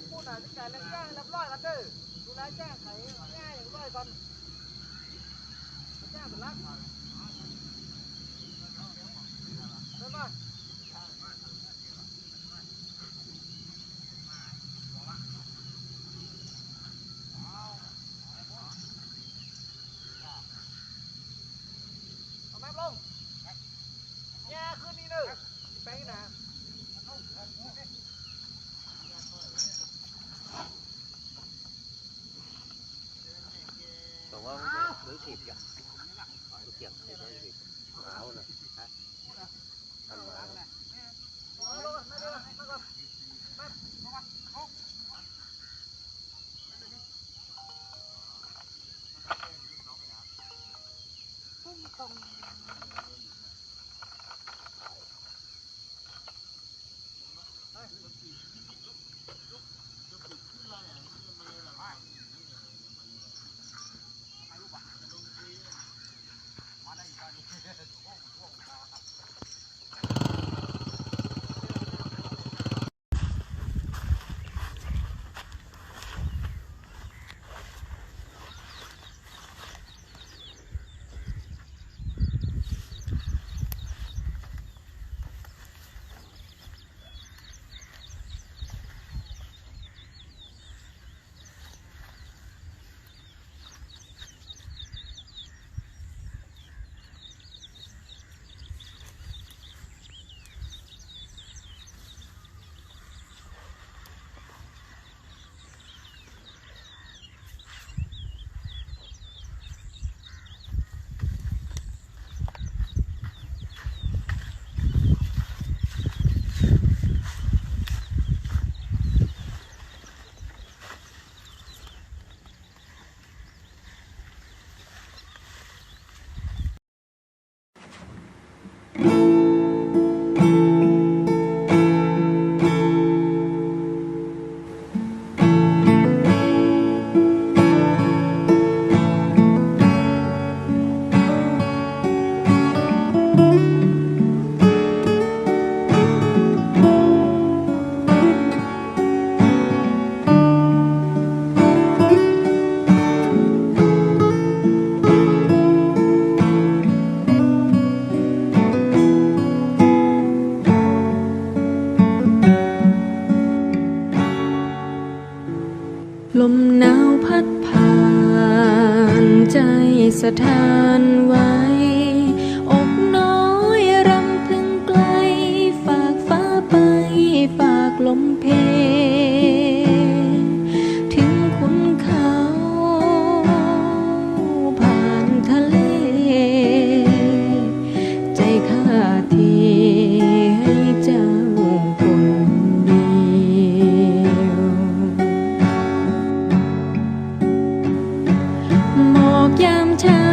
นพูดหน่อยที่การเรื่องแจ้งรับร้อยกันเด้อดูแลแจ้งไขง่ายอย่างร้อยก่อนแจ้งเป็นรักเดิ como. ลมหนาวพัดผ่านใจสถานไว้ ยามเช้า